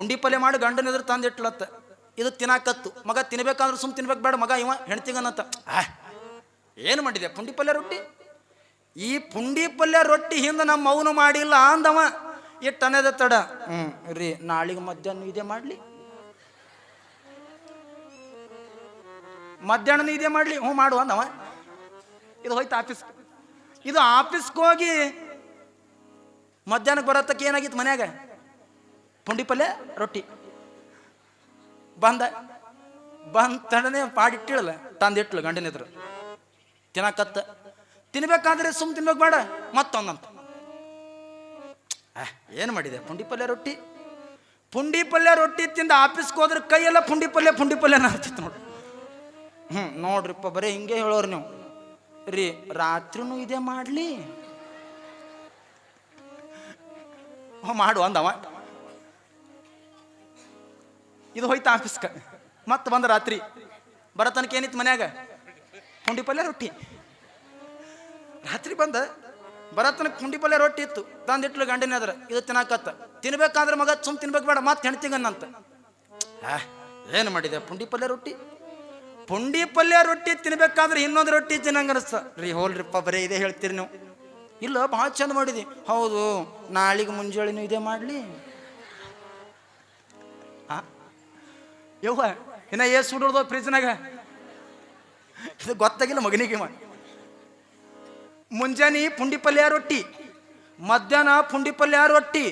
ಪುಂಡಿ ಪಲ್ಯ ಮಾಡಿ ಗಂಡನ ಎದುರು ತಂದಿಟ್ಲತ್ತ ಇದು ತಿನ್ನಾಕತ್ತು. ಮಗ ತಿನ್ಬೇಕಂದ್ರೆ ಸುಮ್ ತಿನ್ಬೇಕು ಬೇಡ, ಮಗ ಇವ ಹೆಣ್ತಿಗನ್ನತ್ತ ಆ, ಏನು ಮಾಡಿದೆ? ಪುಂಡಿ ಪಲ್ಯ ರೊಟ್ಟಿ? ಈ ಪುಂಡಿ ಪಲ್ಯ ರೊಟ್ಟಿ ಹಿಂದೆ ನಮ್ಮ ಅವನು ಮಾಡಿಲ್ಲ ಅಂದವ. ಇಟ್ಟು ಅನ್ನದ ತಡ. ಹ್ಞೂ ರೀ ನಾಳೆಗೆ ಮಧ್ಯಾಹ್ನ ಇದೇ ಮಾಡಲಿ. ಮಧ್ಯಾಹ್ನ ಇದೇ ಮಾಡಲಿ, ಹ್ಞೂ ಮಾಡು ಅಂದವ. ಇದು ಹೋಯ್ತು ಆಫೀಸ್. ಇದು ಆಫೀಸ್ಗೆ ಹೋಗಿ ಮಧ್ಯಾಹ್ನಕ್ಕೆ ಬರತ್ತಕ್ಕೆ ಏನಾಗಿತ್ತು ಮನ್ಯಾಗ? ಪುಂಡಿ ಪಲ್ಯ ರೊಟ್ಟಿ. ಬಂದ ಬಂದ ತಡನೆ ಪಾಡಿಟ್ಟಿಳಲ್ಲ, ತಂದಿಟ್ಲು ಗಂಡನ ಎದುರು. ತಿನ್ನಕತ್ತ ತಿನ್ಬೇಕಾದ್ರೆ ಸುಮ್ ತಿನ್ಬೇಕು ಬೇಡ, ಮತ್ತೊಂದಂತ. ಏನು ಮಾಡಿದೆ? ಪುಂಡಿ ಪಲ್ಯ ರೊಟ್ಟಿ? ಪುಂಡಿ ಪಲ್ಯ ರೊಟ್ಟಿ ತಿಂದ ಆಫೀಸ್ಗೆ ಹೋದ್ರೆ ಕೈಯೆಲ್ಲ ಪುಂಡಿ ಪಲ್ಯ ಪುಂಡಿ ಪಲ್ಯ ಆಗ್ತಿತ್ತು ನೋಡಿ. ಹ್ಞೂ ನೋಡ್ರಿಪ್ಪ ಬರೀ ಹಿಂಗೆ ಹೇಳೋರು ನೀವು. ರೀ, ರಾತ್ರಿನೂ ಇದೇ ಮಾಡಲಿ. ಮಾಡು ಅಂದವ ಇದು ಹೋಯ್ತು ಆಫೀಸ್ಕ. ಮತ್ತೆ ಬಂದ ರಾತ್ರಿ. ಬರತನಕ್ಕೆ ಏನಿತ್ತು ಮನ್ಯಾಗ? ಪುಂಡಿ ಪಲ್ಯ ರೊಟ್ಟಿ. ರಾತ್ರಿ ಬಂದ ಬರತನ ಪುಂಡಿ ಪಲ್ಯ ರೊಟ್ಟಿ ಇತ್ತು. ತಂದಿಟ್ಲು ಗಂಡಿನ ಅದ್ರ ಇದು ತಿನ್ನಾಕತ್ತ. ತಿನ್ಬೇಕಾದ್ರೆ ಮಗ ಸುಮ್ ತಿನ್ಬೇಕು ಬೇಡ, ಮತ್ತೆ ಹೆಣ್ತಿಗನ್ನಂತ ಆ, ಏನು ಮಾಡಿದೆ? ಪುಂಡಿ ಪಲ್ಯ ರೊಟ್ಟಿ? ಪುಂಡಿ ಪಲ್ಯ ರೊಟ್ಟಿ ತಿನ್ಬೇಕಾದ್ರೆ ಇನ್ನೊಂದು ರೊಟ್ಟಿ ತಿನ್ನಂಗ ರೀ, ಹೋಲ್ರಿಪ್ಪ, ಬರೀ ಇದೇ ಹೇಳ್ತೀರಿ ನೀವು. ಇಲ್ಲ, ಭಾಳ ಚಂದ ಮಾಡಿದಿ. ಹೌದು, ನಾಳಿಗೆ ಮುಂಜಾಳೆನೂ ಇದೇ ಮಾಡಲಿ. ಆ? ಯವ್ವ, ಇನ್ನ ಏಸ್ ಸುಡೋದು ಫ್ರಿಜ್ನಾಗ ಇದು ಗೊತ್ತಾಗಿಲ್ಲ ಮಗನಿಗೆ. ಮುಂಜಾನೆ ಪುಂಡಿ ಪಲ್ಯ ರೊಟ್ಟಿ, ಮಧ್ಯಾಹ್ನ ಪುಂಡಿ ಪಲ್ಯ ರೊಟ್ಟಿ,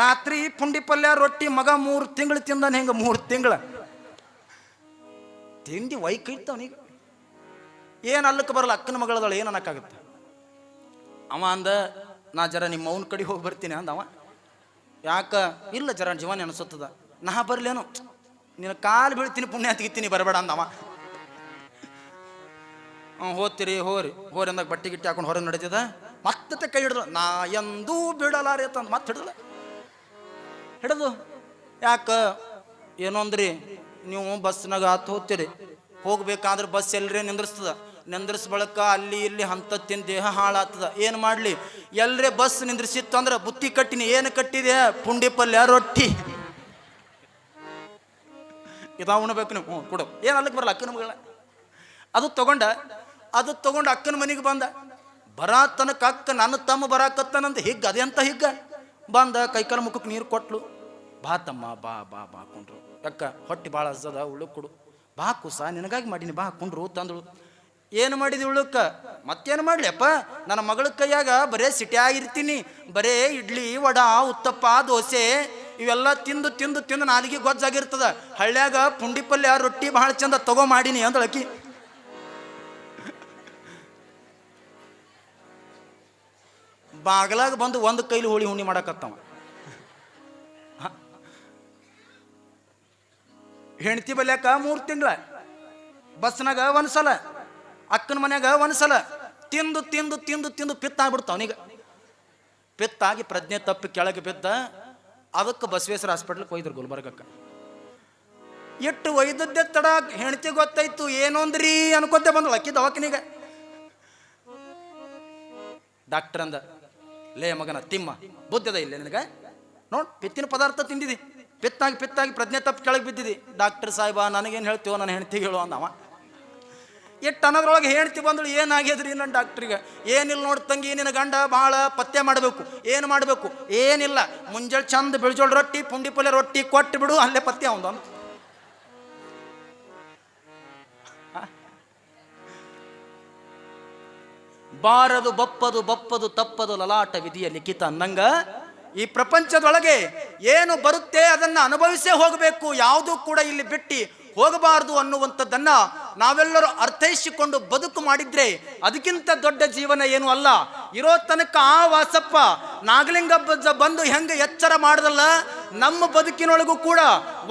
ರಾತ್ರಿ ಪುಂಡಿ ಪಲ್ಯ ರೊಟ್ಟಿ, ಮಗ ಮೂರು ತಿಂಗಳು ತಿಂದಾನ ಹೆಂಗ ಮೂರು ತಿಂಗಳ. ತಿಂಡಿ ವೈಕ್ ಇರ್ತವನೀಗ ಏನು ಅಲ್ಲಕ್ಕೆ ಬರಲ್ಲ, ಅಕ್ಕನ ಮಗಳದಳು ಏನು ಅನ್ನಕ್ಕಾಗುತ್ತೆ? ಅವ ಅಂದ, ನಾ ಜರ ನಿಮ್ಮ ಅವನ ಕಡೆ ಹೋಗಿ ಬರ್ತೀನಿ ಅಂದ ಅವ. ಯಾಕ? ಇಲ್ಲ ಜರ ಜೀವನ ಅನಿಸುತ್ತದ. ನಾ ಬರ್ಲೇನು? ನಿನ್ನ ಕಾಲು ಬೀಳ್ತೀನಿ ಪುಣ್ಯ ತೆಗಿತೀನಿ ಬರಬೇಡ ಅಂದವ. ಹ್ಞೂ ಹೋತಿರಿ ಹೋರಿ. ಹೋರಿ ಅಂದಾಗ ಬಟ್ಟೆ ಗಿಟ್ಟಿ ಹಾಕೊಂಡು ಹೊರ ನಡೀತದ. ಮತ್ತೆ ಕೈ ಹಿಡಿದ್ರು ನಾ ಎಂದೂ ಬಿಡಲಾರಿ ಅಂತ ಮತ್ತೆ ಹಿಡಿದು ಹಿಡಿದು. ಯಾಕ? ಏನೋ ಅಂದ್ರಿ, ನೀವು ಬಸ್ನಾಗ ಹತ್ತು ಹೋಗ್ತೀರಿ. ಹೋಗ್ಬೇಕಾದ್ರೆ ಬಸ್ ಎಲ್ಲರೇ ನಿಂದ್ರಿಸ್ತದ. ನಿಂದ್ರಿಸ್ ಬಳಕ ಅಲ್ಲಿ ಇಲ್ಲಿ ಹಂತ ತಿಂದು ದೇಹ ಹಾಳಾಗ್ತದ. ಏನು ಮಾಡಲಿ? ಎಲ್ಲರೇ ಬಸ್ ನಿಂದ್ರಿಸಿತ್ತು ಅಂದ್ರೆ ಬುತ್ತಿ ಕಟ್ಟಿನಿ. ಏನು ಕಟ್ಟಿದೆ? ಪುಂಡಿ ಪಲ್ಯ, ರೊಟ್ಟಿ. ಇದಾ ಉಣ್ಬೇಕು ನೀವು, ಹ್ಞೂ, ಕೊಡು. ಏನು ಅಲ್ಲಕ್ಕೆ ಬರಲ್ಲ, ಅಕ್ಕನ ಮಗಳ? ಅದು ತಗೊಂಡ, ಅದು ತಗೊಂಡು ಅಕ್ಕನ ಮನೆಗೆ ಬಂದ. ಬರಾ ತನಕ ಅಕ್ಕ, ನನ್ನ ತಮ್ಮ ಬರಾಕತ್ತಾನಂತ ಹಿಗ್ಗ, ಅದೆಂತ ಹಿಗ್ಗ? ಬಂದ, ಕೈಕಾಲು ಮುಖಕ್ಕೆ ನೀರು ಕೊಟ್ಲು. ಬಾ ತಮ್ಮ, ಬಾ ಬಾ ಬಾ, ಕುಂಡ್ರು. ಅಕ್ಕ, ಹೊಟ್ಟೆ ಭಾಳ ಹಸದ ಉಳ್ಳು ಕೊಡು. ಬಾ ಕುಸ, ನಿನಗಾಗಿ ಮಾಡೀನಿ, ಬಾ, ಕುಂಡ್ರು, ತಂದಳು. ಏನು ಮಾಡಿದಿ ಉಳ್ಳುಕ್ಕ ಮತ್ತೇನು ಮಾಡ್ಲಿ ಅಪ್ಪ ನನ್ನ ಮಗಳ ಕೈಯಾಗ ಬರೇ ಸಿಟಿಯಾಗಿರ್ತೀನಿ, ಬರೇ ಇಡ್ಲಿ, ವಡಾ, ಉತ್ತಪ್ಪ, ದೋಸೆ ಇವೆಲ್ಲ ತಿಂದು ತಿಂದು ತಿಂದು ನಾಲಿಗೆ ಗೊಜ್ಜಾಗಿರ್ತದ. ಹಳ್ಳ್ಯಾಗ ಪುಂಡಿ ಪಲ್ಯ ರೊಟ್ಟಿ ಭಾಳ ಚಂದ ತಗೋ ಮಾಡೀನಿ ಅಂದಳಕಿ ಬಾಗ್ಲಾಗ ಬಂದು ಒಂದು ಕೈಲಿ ಹೋಳಿ ಹುಣ್ಣಿ ಮಾಡಕತ್ತವ. ಹೆಂಡತಿ ಬಲ್ಯಾಕ ಮೂರು ತಿಂಗಳ, ಬಸ್ನಾಗ ಒಂದ್ಸಲ ಅಕ್ಕನ ಮನ್ಯಾಗ ಒಂದ್ಸಲ ತಿಂದು ತಿಂದು ತಿಂದು ತಿಂದು ಪಿತ್ತ ಪಿತ್ತಾಗಿ ಪ್ರಜ್ಞೆ ತಪ್ಪಿ ಕೆಳಗೆ ಬಿದ್ದ ಅದಕ್ಕೆ ಬಸವೇಶ್ವರ ಹಾಸ್ಪಿಟ್ಲಿಗೆ ಒಯ್ದ್ರು ಗುಲ್ಬರ್ಗಕ್ಕೆ. ಎಷ್ಟು ಒಯ್ದದ್ದೆ ತಡ ಹೆಂಡತಿ ಗೊತ್ತಾಯ್ತು ಏನು ಅಂದ್ರಿ ಅನ್ಕೋತೆ ಬಂದಳು ಅಕ್ಕಿ ದವಾಖಾನಿಗೆ. ಡಾಕ್ಟರ್ ಅಂದ, ಲೇ ಮಗನ, ತಿಮ್ಮ ಬುದ್ಧದ ಇಲ್ಲ ನಿನಗೆ? ನೋಡ್ ಪಿತ್ತಿನ ಪದಾರ್ಥ ತಿಂದಿದಿ. ಪಿತ್ತಾಗಿ ಪಿತ್ತಾಗಿ ಪ್ರಜ್ಞೆ ತಪ್ಪು ಕೆಳಗೆ ಬಿದ್ದಿದಿ. ಡಾಕ್ಟರ್ ಸಾಹೇಬ, ನನಗೇನು ಹೇಳ್ತೀವೋ ನನ್ನ ಹೆಣ್ತಿಗೆ ಹೇಳು ಅಂದವ. ಎಷ್ಟು ಅನ್ನೋದ್ರೊಳಗೆ ಹೇಳ್ತಿ ಬಂದಳು ಏನಾಗಿದ್ರಿ ನನ್ನ ಡಾಕ್ಟ್ರಿಗೆ? ಏನಿಲ್ಲ ನೋಡು ತಂಗಿ, ನಿನ್ನ ಗಂಡ ಭಾಳ ಪತ್ತೆ ಮಾಡಬೇಕು. ಏನು ಮಾಡಬೇಕು? ಏನಿಲ್ಲ. ಮುಂಜಾನೆ ಚಂದ ಬಿಳ್ಜೋಳ ರೊಟ್ಟಿ, ಪುಂಡಿ ಪಲ್ಯ ರೊಟ್ಟಿ ಕೊಟ್ಟು ಬಿಡು, ಅಲ್ಲೇ ಪತ್ತೆ ಅವಂದು. ಅಂತ ಬಾರದು, ಬಪ್ಪದು ಬಪ್ಪದು, ತಪ್ಪದು ಲಲಾಟ ವಿಧಿಯ ಲಿಖಿತ ಅನ್ನಂಗ, ಈ ಪ್ರಪಂಚದೊಳಗೆ ಏನು ಬರುತ್ತೆ ಅದನ್ನ ಅನುಭವಿಸೇ ಹೋಗಬೇಕು. ಯಾವುದೂ ಕೂಡ ಇಲ್ಲಿ ಬಿಟ್ಟು ಹೋಗಬಾರದು ಅನ್ನುವಂಥದ್ದನ್ನ ನಾವೆಲ್ಲರೂ ಅರ್ಥೈಸಿಕೊಂಡು ಬದುಕು ಮಾಡಿದ್ರೆ ಅದಕ್ಕಿಂತ ದೊಡ್ಡ ಜೀವನ ಏನು ಅಲ್ಲ. ಇರೋ ತನಕ ಆ ವಾಸಪ್ಪ ನಾಗಲಿಂಗ ಬಂದು ಹೆಂಗೆ ಎಚ್ಚರ ಮಾಡದಲ್ಲ? ನಮ್ಮ ಬದುಕಿನೊಳಗೂ ಕೂಡ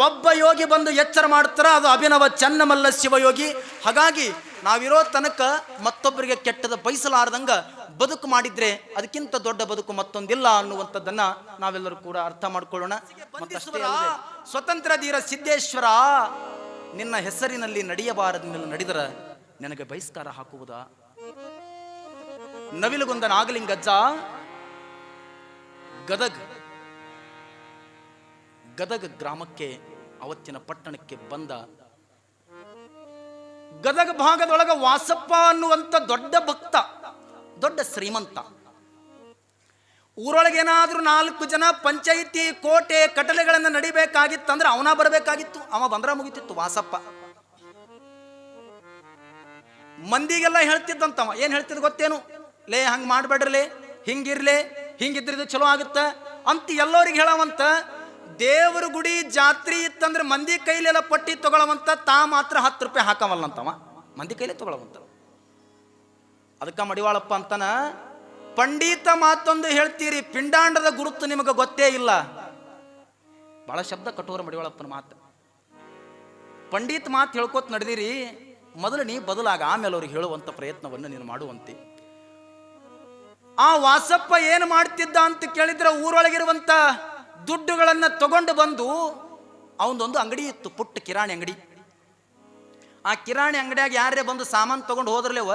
ಒಬ್ಬ ಯೋಗಿ ಬಂದು ಎಚ್ಚರ ಮಾಡ್ತಾರ? ಅದು ಅಭಿನವ ಚನ್ನಮಲ್ಲ ಶಿವಯೋಗಿ. ಹಾಗಾಗಿ ನಾವಿರೋ ತನಕ ಮತ್ತೊಬ್ಬರಿಗೆ ಕೆಟ್ಟದ ಬಯಸಲಾರದಂಗ ಬದುಕು ಮಾಡಿದ್ರೆ ಅದಕ್ಕಿಂತ ದೊಡ್ಡ ಬದುಕು ಮತ್ತೊಂದಿಲ್ಲ ಅನ್ನುವಂಥದ್ದನ್ನ ನಾವೆಲ್ಲರೂ ಕೂಡ ಅರ್ಥ ಮಾಡ್ಕೊಳ್ಳೋಣ. ಸ್ವತಂತ್ರ ಧೀರ ಸಿದ್ದೇಶ್ವರ. ನಿನ್ನ ಹೆಸರಿನಲ್ಲಿ ನಡೆಯಬಾರದನ್ನೆಲ್ಲ ನಡೆದರ ನಿನಗೆ ಬಹಿಷ್ಕಾರ ಹಾಕುವುದಾ? ನವಿಲುಗೊಂದ ನಾಗಲಿಂಗಜ್ಜ ಗದಗ್. ಗದಗ ಗ್ರಾಮಕ್ಕೆ, ಅವತ್ತಿನ ಪಟ್ಟಣಕ್ಕೆ ಬಂದ. ಗದಗ ಭಾಗದೊಳಗ ವಾಸಪ್ಪ ಅನ್ನುವಂಥ ದೊಡ್ಡ ಭಕ್ತ, ದೊಡ್ಡ ಶ್ರೀಮಂತ. ಊರೊಳಗೆ ಏನಾದ್ರೂ ನಾಲ್ಕು ಜನ ಪಂಚಾಯಿತಿ, ಕೋಟೆ ಕಟಲೆಗಳನ್ನು ನಡಿಬೇಕಾಗಿತ್ತಂದ್ರೆ ಅವನ ಬರಬೇಕಾಗಿತ್ತು, ಅವ ಬಂದ್ರ ಮುಗಿತಿತ್ತು ವಾಸಪ್ಪ. ಮಂದಿಗೆಲ್ಲ ಹೇಳ್ತಿದ್ದಂತವ, ಏನು ಹೇಳ್ತಿದ್ ಗೊತ್ತೇನು? ಲೇ, ಹಂಗ್ ಮಾಡ್ಬೇಡ್ರಲೇ, ಹಿಂಗಿರ್ಲೆ ಹಿಂಗಿದ್ರಿದು ಚಲೋ ಆಗುತ್ತ? ಅಂತ ಎಲ್ಲರಿಗೆ ಹೇಳವಂತ, ದೇವರ ಗುಡಿ ಜಾತ್ರೆ ಇತ್ತಂದ್ರೆ ಮಂದಿ ಕೈಲೆಲ್ಲ ಪಟ್ಟಿ ತಗೊಳವಂತ ತಾ ಮಾತ್ರ ಹತ್ತು ರೂಪಾಯಿ ಹಾಕವಲ್ಲಂತವ ಮಂದಿ ಕೈಲೇ ತಗೊಳವಂತ ಅದಕ್ಕ ಮಡಿವಾಳಪ್ಪ ಅಂತನ ಪಂಡಿತ ಮಾತೊಂದು ಹೇಳ್ತೀರಿ, ಪಿಂಡಾಂಡದ ಗುರುತು ನಿಮಗೆ ಗೊತ್ತೇ ಇಲ್ಲ. ಬಹಳ ಶಬ್ದ ಕಠೋರ ಮಡಿವಾಳಪ್ಪನ ಮಾತು. ಪಂಡಿತ್ ಮಾತು ಹೇಳ್ಕೋತ ನಡೆದಿರಿ, ಮೊದಲು ನೀ ಬದಲಾಗ, ಆಮೇಲೆ ಅವ್ರಿಗೆ ಹೇಳುವಂತ ಪ್ರಯತ್ನವನ್ನು ನೀನು ಮಾಡುವಂತೆ. ಆ ವಾಸಪ್ಪ ಏನು ಮಾಡ್ತಿದ್ದ ಅಂತ ಕೇಳಿದ್ರೆ ಊರೊಳಗಿರುವಂತ ದುಡ್ಡುಗಳನ್ನು ತಗೊಂಡು ಬಂದು ಅವನದೊಂದು ಅಂಗಡಿ ಇತ್ತು, ಪುಟ್ಟ ಕಿರಾಣಿ ಅಂಗಡಿ. ಆ ಕಿರಾಣಿ ಅಂಗಡಿಯಾಗ ಯಾರೇ ಬಂದು ಸಾಮಾನು ತಗೊಂಡು ಹೋದ್ರಲೇವ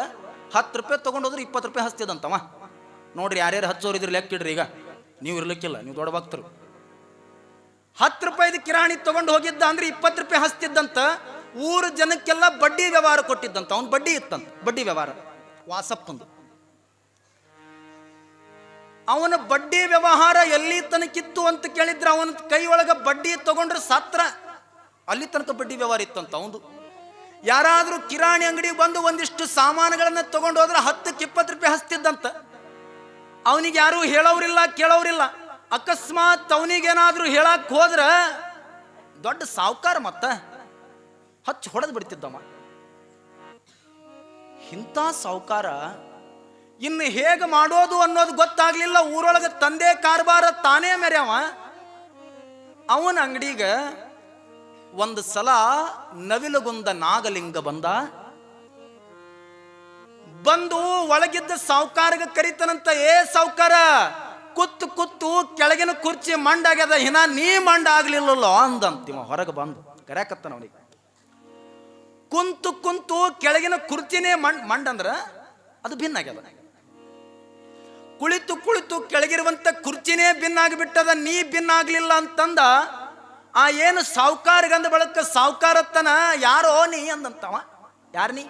ಹತ್ತು ರೂಪಾಯಿ ತಗೊಂಡು ಹೋದ್ರೆ ಇಪ್ಪತ್ತು ರೂಪಾಯಿ ಹಚ್ತಿದಂತವ ನೋಡ್ರಿ ಯಾರ್ಯಾರು ಹಚ್ಚೋರು ಇದ್ರ ಲೆಕ್ಕ ಇಡ್ರಿ ಈಗ. ನೀವು ಇರ್ಲಿಕ್ಕಿಲ್ಲ, ನೀವು ದೊಡ್ಡ ಭಕ್ತರು. ಹತ್ತು ರೂಪಾಯಿದ ಕಿರಾಣಿ ತಗೊಂಡು ಹೋಗಿದ್ದ ಅಂದ್ರೆ ಇಪ್ಪತ್ತು ರೂಪಾಯಿ ಹಸ್ತಿದ್ದಂತ ಊರ ಜನಕ್ಕೆಲ್ಲ ಬಡ್ಡಿ ವ್ಯವಹಾರ ಕೊಟ್ಟಿದ್ದಂತ, ಅವ್ನು ಬಡ್ಡಿ ಇತ್ತಂತ, ಬಡ್ಡಿ ವ್ಯವಹಾರ, ವಾಸಪ್ಪಂದು. ಅವನ ಬಡ್ಡಿ ವ್ಯವಹಾರ ಎಲ್ಲಿ ತನಕಿತ್ತು ಅಂತ ಕೇಳಿದ್ರೆ ಅವನ ಕೈ ಒಳಗ ಬಡ್ಡಿ ತಗೊಂಡ್ರೆ ಸತ್ರ ಅಲ್ಲಿ ತನಕ ಬಡ್ಡಿ ವ್ಯವಹಾರ ಇತ್ತಂತ ಅವನು ಯಾರಾದರೂ ಕಿರಾಣಿ ಅಂಗಡಿ ಬಂದು ಒಂದಿಷ್ಟು ಸಾಮಾನುಗಳನ್ನ ತಗೊಂಡು ಹೋದ್ರೆ ಹತ್ತಕ್ಕೆ ಇಪ್ಪತ್ತು ರೂಪಾಯಿ ಹಚ್ತಿದ್ದಂತ ಅವನಿಗೆ ಯಾರೂ ಹೇಳೋರಿಲ್ಲ ಕೇಳೋರಿಲ್ಲ ಅಕಸ್ಮಾತ್ ಅವನಿಗೇನಾದ್ರೂ ಹೇಳಕ್ ಹೋದ್ರ ದೊಡ್ಡ ಸಾವುಕಾರ ಮತ್ತ. ಹಚ್ಚಿ ಹೊಡೆದು ಬಿಡ್ತಿದ್ದಮ್ಮ ಇಂಥ ಸಾವುಕಾರ ಇನ್ನು ಹೇಗೆ ಮಾಡೋದು ಅನ್ನೋದು ಗೊತ್ತಾಗ್ಲಿಲ್ಲ. ಊರೊಳಗೆ ತಂದೆ ಕಾರ್ಬಾರ ತಾನೇ ಮೆರ್ಯಾವ. ಅವನ ಅಂಗಡಿಗ ಒಂದು ಸಲ ನವಿಲುಗುಂದ ನಾಗಲಿಂಗ ಬಂದ. ಬಂದು ಒಳಗಿದ್ದ ಸಾವುಕಾರಗ ಕರಿತನಂತ, ಏ ಸಾವುಕಾರ, ಕುತ್ತು ಕುತ್ತು ಕೆಳಗಿನ ಕುರ್ಚಿ ಮಂಡಾಗ್ಯದ, ಹಿನ ನೀ ಮಂಡ ಆಗ್ಲಿಲ್ಲಲ್ಲ? ಅಂದಂತಿವ ಹೊರಗೆ ಬಂದು, ಕರ್ಯಾಕತ್ತಾನ ಅವನಿಗೆ. ಕುಂತು ಕುಂತು ಕೆಳಗಿನ ಕುರ್ಚಿನೇ ಮಂಡ್ ಮಂಡ ಅಂದ್ರ ಅದು ಭಿನ್ನಾಗ್ಯದ ಕುಳಿತು ಕುಳಿತು ಕೆಳಗಿರುವಂತ ಕುರ್ಚಿನೇ ಭಿನ್ನ ಆಗಿಬಿಟ್ಟದ, ನೀ ಭಿನ್ನಾಗ್ಲಿಲ್ಲ ಅಂತಂದ, ಆ ಏನು ಸಾವುಕಾರಗಂದ ಬಳಕ ಸಾವುಕಾರತ್ತನ, ಯಾರೋ ನೀ ಅಂದಂತವ ಯಾರು ನೀ?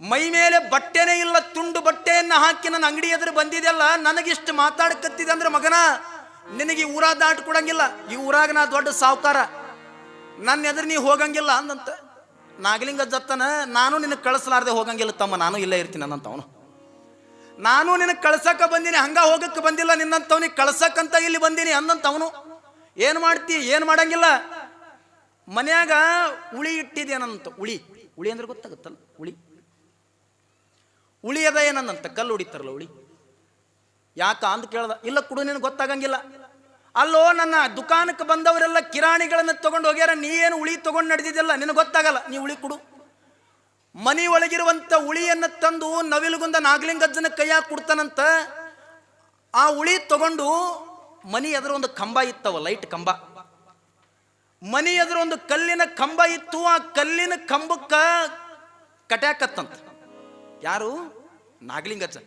ಮೈ ಮೇಲೆ ಬಟ್ಟೆನೇ ಇಲ್ಲ, ತುಂಡು ಬಟ್ಟೆಯನ್ನು ಹಾಕಿ ನನ್ನ ಅಂಗಡಿ ಎದುರು ಬಂದಿದೆಯಲ್ಲ, ನನಗಿಷ್ಟು ಮಾತಾಡಕತ್ತಿದೆ ಅಂದ್ರೆ ಮಗನ, ನಿನಗೆ ಈ ಊರಾಗ ದಾಟ್ ಕೊಡಂಗಿಲ್ಲ. ಈ ಊರಾಗ ನಾ ದೊಡ್ಡ ಸಾವುಕಾರ. ನನ್ನ ಎದುರು ನೀ ಹೋಗಂಗಿಲ್ಲ ಅಂದಂತ ನಾಗಲಿಂಗ ಜತ್ತನ, ನಾನು ನಿನಗೆ ಕಳಿಸಲಾರ್ದೆ ಹೋಗಂಗಿಲ್ಲ ತಮ್ಮ, ನಾನು ಇಲ್ಲೇ ಇರ್ತೀನಿ ಅನ್ನಂತವನು. ನಾನು ನಿನಗೆ ಕಳ್ಸಕ್ಕ ಬಂದೀನಿ, ಹಂಗ ಹೋಗಕ್ಕೆ ಬಂದಿಲ್ಲ ನಿನ್ನಂತವನಿಗೆ ಕಳ್ಸಕ್ಕಂತ ಇಲ್ಲಿ ಬಂದೀನಿ ಅಂದಂತವನು ಏನು ಮಾಡ್ತಿ, ಏನು ಮಾಡಂಗಿಲ್ಲ. ಮನ್ಯಾಗ ಉಳಿ ಇಟ್ಟಿದೇನಂತ ಉಳಿ ಉಳಿ ಅಂದ್ರೆ ಗೊತ್ತಾಗುತ್ತಲ್ಲ ಉಳಿ ಉಳಿ ಅದ ಏನಂತ ಕಲ್ಲು ಹೊಡಿತಾರಲ್ಲ ಉಳಿ. ಯಾಕ ಅಂತ ಕೇಳ್ದ, ಇಲ್ಲ ಕುಡು ನಿನಗೆ ಗೊತ್ತಾಗಂಗಿಲ್ಲ. ಅಲ್ಲೋ ನನ್ನ ದುಕಾನಕ್ಕೆ ಬಂದವರೆಲ್ಲ ಕಿರಾಣಿಗಳನ್ನು ತಗೊಂಡು ಹೋಗ್ಯಾರ, ನೀ ಏನು ಉಳಿ ತಗೊಂಡು ನಡೆದಿದ್ದಿಲ್ಲ ನಿನಗೆ ಗೊತ್ತಾಗಲ್ಲ, ನೀ ಉಳಿ ಕುಡು. ಮನಿ ಒಳಗಿರುವಂತ ಉಳಿಯನ್ನು ತಂದು ನವಿಲುಗುಂದ ನಾಗಲಿಂಗಜ್ಜನ ಕೈಯಾಗ ಕೊಡ್ತಾನಂತ, ಆ ಉಳಿ ತಗೊಂಡು ಮನಿ ಎದುರು ಒಂದು ಕಂಬ ಇತ್ತವ, ಲೈಟ್ ಕಂಬ. ಮನಿ ಎದುರು ಒಂದು ಕಲ್ಲಿನ ಕಂಬ ಇತ್ತು, ಆ ಕಲ್ಲಿನ ಕಂಬಕ್ಕ ಕಟ್ಯಾಕತ್ತಂತ. ಯಾರು? ನಾಗಲಿಂಗಜ್ಜ.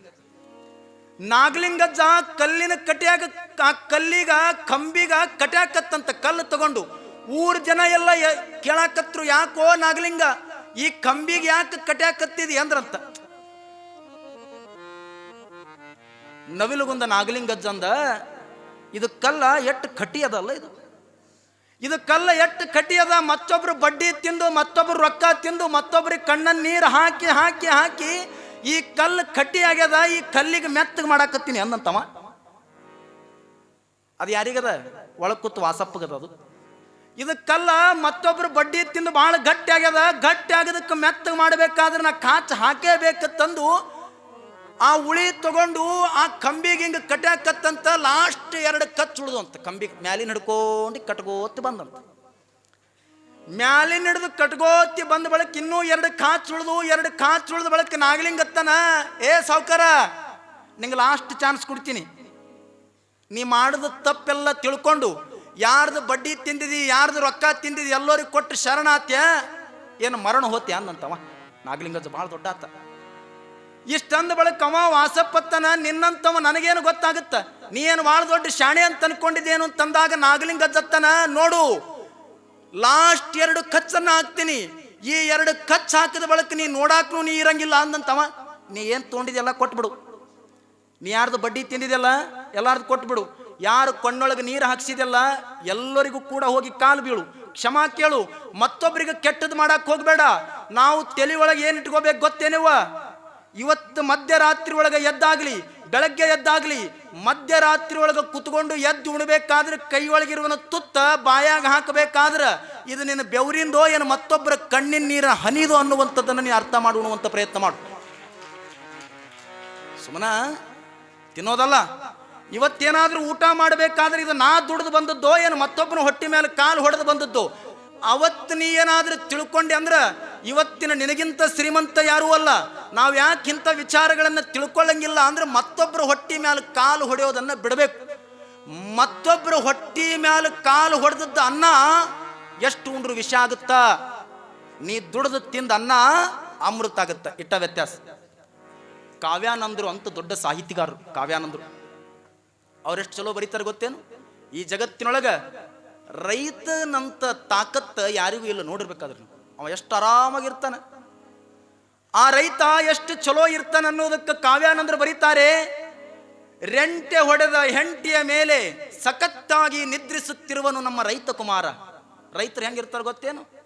ನಾಗಲಿಂಗಜ್ಜ ಕಲ್ಲಿನ ಕಟ್ಟಿಯಾಗ ಕಲ್ಲಿಗ, ಕಂಬಿಗ ಕಟ್ಯಾಕತ್ತಂತ ಕಲ್ಲು ತಗೊಂಡು ಊರ್ ಜನ ಎಲ್ಲ ಕೇಳಾಕತ್ರು, ಯಾಕೋ ನಾಗಲಿಂಗ, ಈ ಕಂಬಿಗೆ ಯಾಕೆ ಕಟ್ಯಾಕತ್ತಿದಿ? ಅಂದ್ರಂತ. ನವಿಲುಗುಂದ ನಾಗಲಿಂಗಜ್ಜ ಅಂದ ಇದು ಕಲ್ಲ ಎಟ್ಟು ಕಟ್ಟಿ ಅದಲ್ಲ ಇದು. ಇದು ಕಲ್ಲ ಎಟ್ಟು ಕಡ್ಡಿ ಅದ ಮತ್ತೊಬ್ರು ಬಡ್ಡಿ ತಿಂದು, ಮತ್ತೊಬ್ರು ರೊಕ್ಕ ತಿಂದು, ಮತ್ತೊಬ್ರಿಗೆ ಕಣ್ಣನ್ನು ನೀರು ಹಾಕಿ ಹಾಕಿ ಹಾಕಿ ಈ ಕಲ್ಲು ಕಟ್ಟಿ ಆಗ್ಯದ, ಈ ಕಲ್ಲಿಗೆ ಮೆತ್ತಗೆ ಮಾಡಾಕತ್ತೀನಿ ಅಂದಂತವ. ಅದು ಯಾರಿಗದ? ಒಳಕುತ್ತ ಕೂತು ವಾಸಪ್ಪಗದ ಅದು. ಇದು ಕಲ್ಲ ಮತ್ತೊಬ್ರು ಬಡ್ಡಿ ತಿಂದು ಭಾಳ ಗಟ್ಟಿ ಆಗ್ಯದ, ಗಟ್ಟಿ ಆಗದಕ್ಕೆ ಮೆತ್ತಗೆ ಮಾಡಬೇಕಾದ್ರೆ ನಾ ಕಾಚ್ ಹಾಕೇಬೇಕತ್ತಂದು ಆ ಉಳಿ ತಗೊಂಡು ಆ ಕಂಬಿಗೆ ಹಿಂಗೆ ಕಟ್ಟಾಕತ್ತಂತ ಲಾಸ್ಟ್ ಎರಡು ಕಚ್ ಉಳಿದು ಅಂತ ಕಂಬಿ ಮ್ಯಾಲಿನ ಹಿಡ್ಕೊಂಡು ಕಟ್ಕೋತಿ ಬಂದಂತ. ಮ್ಯಾಲಿನ ಹಿಡಿದು ಕಟ್ಕೋತಿ ಬಂದ ಬಳಕ ಇನ್ನೂ ಎರಡು ಕಾಚು ಉಳಿದು, ಎರಡು ಕಾಚು ಉಳಿದ ಬಳಕ ನಾಗಲಿಂಗತ್ತನ, ಏ ಸಾವುಕಾರ, ನಿಂಗೆ ಲಾಸ್ಟ್ ಚಾನ್ಸ್ ಕೊಡ್ತೀನಿ. ನೀ ಮಾಡಿದ ತಪ್ಪೆಲ್ಲ ತಿಳ್ಕೊಂಡು, ಯಾರ್ದು ಬಡ್ಡಿ ತಿಂದಿದಿ, ಯಾರ್ದು ರೊಕ್ಕ ತಿಂದಿದಿ ಎಲ್ಲರಿಗೆ ಕೊಟ್ಟು ಶರಣಾತ್ಯ, ಏನು ಮರಣ ಹೋತ್ಯ? ಅಂದಂತವ. ನಾಗಲಿಂಗಜ್ಜ ಭಾಳ ದೊಡ್ಡ ಆತ. ಇಷ್ಟಂದ ಬಳಿಕ ಅವ ವಾಸಪ್ಪತ್ತನ ನಿನ್ನಂತವ ನನಗೇನು ಗೊತ್ತಾಗುತ್ತ? ನೀ ಏನು ಭಾಳ ದೊಡ್ಡ ಶಾಣೆ ಅಂತ ಅನ್ಕೊಂಡಿದ್ದೇನು ಅಂತಂದಾಗ ನಾಗಲಿಂಗ ಜತ್ತನ, ನೋಡು ಲಾಸ್ಟ್ ಎರಡು ಕಚ್ಚನ್ನ ಹಾಕ್ತೀನಿ. ಈ ಎರಡು ಕಚ್ ಹಾಕಿದ ಬಳಿಕ ನೀ ನೋಡಾಕ್ನು ನೀ ಇರಂಗಿಲ್ಲ ಅಂದಂತವ, ನೀ ಏನು ತೊಗೊಂಡಿದೆಲ್ಲ ಕೊಟ್ಬಿಡು. ನೀ ಯಾರ್ದು ಬಡ್ಡಿ ತಿಂದಿದೆಲ್ಲ ಎಲ್ಲಾರ್ದು ಕೊಟ್ಬಿಡು. ಯಾರು ಕಣ್ಣೊಳಗೆ ನೀರು ಹಾಕ್ಸಿದೆಲ್ಲ ಎಲ್ಲರಿಗೂ ಕೂಡ ಹೋಗಿ ಕಾಲು ಬೀಳು. ಕ್ಷಮಾ ಕೇಳು ಮತ್ತೊಬ್ಬರಿಗೆ ಕೆಟ್ಟದ್ದು ಮಾಡಕ್ ಹೋಗ್ಬೇಡ. ನಾವು ತಲೆ ಒಳಗೆ ಏನು ಇಟ್ಕೋಬೇಕು ಗೊತ್ತೇನಿವ ಇವತ್ತು ಮಧ್ಯರಾತ್ರಿ ಒಳಗೆ ಎದ್ದಾಗಲಿ, ಬೆಳಗ್ಗೆ ಎದ್ದಾಗಲಿ ಮಧ್ಯರಾತ್ರಿ ಒಳಗೆ ಕುತ್ಕೊಂಡು ಎದ್ದು ಉಣಬೇಕಾದ್ರೆ ಕೈ ಒಳಗಿರುವನ ತುತ್ತ ಬಾಯಾಗ ಹಾಕಬೇಕಾದ್ರೆ ಇದು ನಿನ್ನ ಬೆವರಿಂದೋ ಏನು ಮತ್ತೊಬ್ಬರ ಕಣ್ಣಿನ ನೀರ ಹನಿದೋ ಅನ್ನುವಂಥದ್ದನ್ನು ನೀನು ಅರ್ಥ ಮಾಡುವಂಥ ಪ್ರಯತ್ನ ಮಾಡು. ಸುಮ್ಮನ ತಿನ್ನೋದಲ್ಲ. ಇವತ್ತೇನಾದರೂ ಊಟ ಮಾಡಬೇಕಾದ್ರೆ ಇದು ನಾ ದುಡಿದು ಬಂದದ್ದೋ ಏನು ಮತ್ತೊಬ್ಬನ ಹೊಟ್ಟೆ ಮೇಲೆ ಕಾಲು ಹೊಡೆದು ಬಂದದ್ದು. ಅವತ್ತು ನೀ ಏನಾದರೂ ತಿಳ್ಕೊಂಡೆ ಅಂದ್ರೆ ಇವತ್ತಿನ ನಿನಗಿಂತ ಶ್ರೀಮಂತ ಯಾರೂ ಅಲ್ಲ. ನಾವು ಯಾಕೆ ಇಂಥ ವಿಚಾರಗಳನ್ನು ತಿಳ್ಕೊಳ್ಳಂಗಿಲ್ಲ ಅಂದ್ರೆ ಮತ್ತೊಬ್ಬರ ಹೊಟ್ಟಿ ಮೇಲೆ ಕಾಲು ಹೊಡೆಯೋದನ್ನ ಬಿಡಬೇಕು. ಮತ್ತೊಬ್ಬರ ಹೊಟ್ಟಿ ಮೇಲೆ ಕಾಲು ಹೊಡೆದದ್ದು ಅನ್ನ ಎಷ್ಟು ಉಂಡ್ರು ವಿಷ ಆಗುತ್ತಾ? ನೀ ದುಡ್ದು ತಿಂದ ಅನ್ನ ಅಮೃತ ಆಗುತ್ತ. ಇಟ್ಟ ವ್ಯತ್ಯಾಸ. ಕಾವ್ಯಾನಂದರು ಅಂತ ದೊಡ್ಡ ಸಾಹಿತಿಗಾರರು ಕಾವ್ಯಾನಂದರು. ಅವರೆಷ್ಟು ಚಲೋ ಬರೀತಾರೆ ಗೊತ್ತೇನು? ಈ ಜಗತ್ತಿನೊಳಗ ರೈತನಂತ ತಾಕತ್ತ ಯಾರಿಗೂ ಇಲ್ಲ ನೋಡಿರ್ಬೇಕಾದ್ರೆ. ಅವ ಎಷ್ಟು ಆರಾಮಾಗಿರ್ತಾನೆ. ಆ ರೈತ ಎಷ್ಟು ಚಲೋ ಇರ್ತಾನೆ ಅನ್ನೋದಕ್ಕೆ ಕಾವ್ಯಾನಂದರು ಬರೀತಾರೆ, ರೆಂಟೆ ಹೊಡೆದ ಹೆಂಟಿಯ ಮೇಲೆ ಸಖತ್ತಾಗಿ ನಿದ್ರಿಸುತ್ತಿರುವನು ನಮ್ಮ ರೈತ ಕುಮಾರ. ರೈತರು ಹೆಂಗಿರ್ತಾರೆ ಗೊತ್ತೇನು?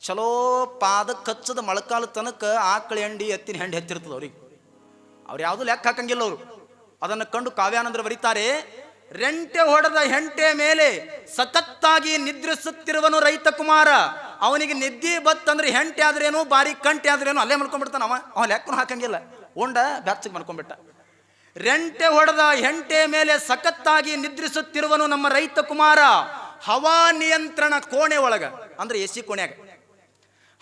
ಚಲೋ ಪಾದ ಕಚ್ಚದ ಮೊಳಕಾಲ ತನಕ ಆಕಳ ಹೆಂಡಿ ಎತ್ತಿನ ಹೆಂಡಿ ಹೆಚ್ಚಿರ್ತದೆ ಅವ್ರಿಗೆ. ಅವ್ರು ಯಾವುದು ಲೆಕ್ಕ ಹಾಕಂಗಿಲ್ಲ ಅವರು. ಅದನ್ನು ಕಂಡು ಕಾವ್ಯಾನಂದರು ಬರೀತಾರೆ ರೆಂಟೆ ಹೊಡೆದ ಹೆಂಟೆ ಮೇಲೆ ಸತತ್ತಾಗಿ ನಿದ್ರಿಸುತ್ತಿರುವನು ರೈತ ಕುಮಾರ. ಅವನಿಗೆ ನಿದ್ದೆ ಬತ್ತಂದ್ರೆ ಹೆಂಟೆ ಆದ್ರೇನು, ಬಾರಿ ಕಂಟೆ ಆದ್ರೇನು, ಅಲ್ಲೇ ಮಲ್ಕೊಂಡ್ಬಿಡ್ತಾನ ಅವ. ಅವ ಲೆಕ್ಕನು ಹಾಕಂಗಿಲ್ಲ. ಉಂಡ ಬ್ಯಾಚಿಗೆ ಮಲ್ಕೊಂಡ್ಬಿಟ್ಟ. ರೆಂಟೆ ಹೊಡೆದ ಹೆಂಟೆ ಮೇಲೆ ಸಖತ್ತಾಗಿ ನಿದ್ರಿಸುತ್ತಿರುವನು ನಮ್ಮ ರೈತ ಕುಮಾರ. ಹವಾ ನಿಯಂತ್ರಣ ಕೋಣೆ ಒಳಗ, ಅಂದ್ರೆ ಎಸಿ ಕೋಣೆಯಾಗ.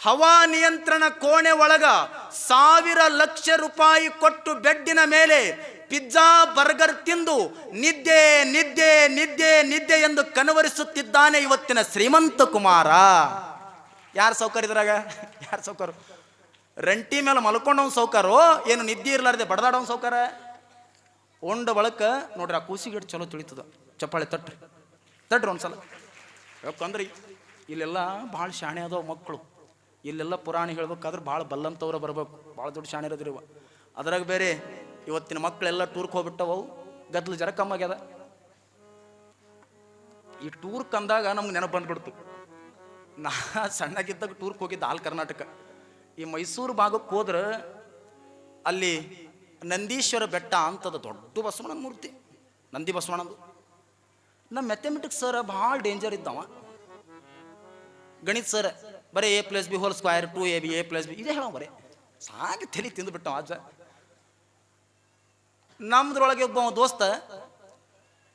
ಹವಾ ನಿಯಂತ್ರಣ ಕೋಣೆ ಒಳಗ ಸಾವಿರ ಲಕ್ಷ ರೂಪಾಯಿ ಕೊಟ್ಟು ಬೆಡ್ಡಿನ ಮೇಲೆ ಪಿಜ್ಜಾ, ಬರ್ಗರ್ ತಿಂದು ನಿದ್ದೆ ನಿದ್ದೆ ನಿದ್ದೆ ನಿದ್ದೆ ಎಂದು ಕನವರಿಸುತ್ತಿದ್ದಾನೆ ಇವತ್ತಿನ ಶ್ರೀಮಂತ ಕುಮಾರ. ಯಾರು ಸೌಕರ್ಯ ಇದ್ರಾಗ? ಯಾರು ಸೌಕರ್ ರಂಟಿ ಮೇಲೆ ಮಲ್ಕೊಂಡವ್ ಸೌಕರ್ಯ. ಏನು ನಿದ್ದೆ ಇರ್ಲಾರ್ದೆ ಬಡದಾಡವ್ ಸೌಕರ್ಯ? ಉಂಡ ಬಳಕ ನೋಡ್ರಿ, ಆ ಕೂಸಿಗಿಟ್ಟು ಚಲೋ ತಿಳಿತದ. ಚಪ್ಪಾಳೆ ತಟ್ರಿ. ತಟ್ರಿ ಒಂದ್ಸಲ. ಯಾಕಂದ್ರೆ ಇಲ್ಲೆಲ್ಲ ಭಾಳ ಶಾಣೆ ಅದಾವ ಮಕ್ಕಳು ಇಲ್ಲೆಲ್ಲ ಪುರಾಣ ಹೇಳ್ಬೇಕಾದ್ರೆ ಭಾಳ ಬಲ್ಲಂತವ್ರ ಬರ್ಬೇಕು. ಭಾಳ ದೊಡ್ಡ ಶಾಣೆ ಇರೋದ್ರಿ ಅದ್ರಾಗ ಬೇರೆ ಇವತ್ತಿನ ಮಕ್ಕಳೆಲ್ಲ ಟೂರ್ಗೆ ಹೋಗ್ಬಿಟ್ಟವು ಗದ್ಲು ಜರ ಕಮ್ಮಿ ಆಗ್ಯದ. ಈ ಟೂರ್ ಕಂದಾಗ ನಮ್ಗೆ ನೆನಪು ಬಂದ್ಬಿಡ್ತು. ನಾ ಸಣ್ಣಗಿದ್ದಾಗ ಟೂರ್ಗೆ ಹೋಗಿದ್ದ ಆಲ್ ಕರ್ನಾಟಕ. ಈ ಮೈಸೂರು ಭಾಗಕ್ಕೆ ಹೋದ್ರೆ ಅಲ್ಲಿ ನಂದೀಶ್ವರ ಬೆಟ್ಟ ಅಂತದ ದೊಡ್ಡ ಬಸವಣ್ಣನ ಮೂರ್ತಿ, ನಂದಿ ಬಸವಣ್ಣದು. ನಮ್ಮ ಮ್ಯಾಥಮೆಟಿಕ್ಸ್ ಸರ್ ಭಾಳ ಡೇಂಜರ್ ಇದ್ದವ. ಗಣಿತ ಸರ್ ಬರೀ A plus B whole square two A B A plus B ಇದೇ ಹೇಳೋ ಬರೀ. ಸಾಕು ತಲೆ ತಿಂದುಬಿಟ್ಟವ ಅಜ್ಜ. ನಮ್ದ್ರೊಳಗೆ ಒಬ್ಬ ದೋಸ್ತ,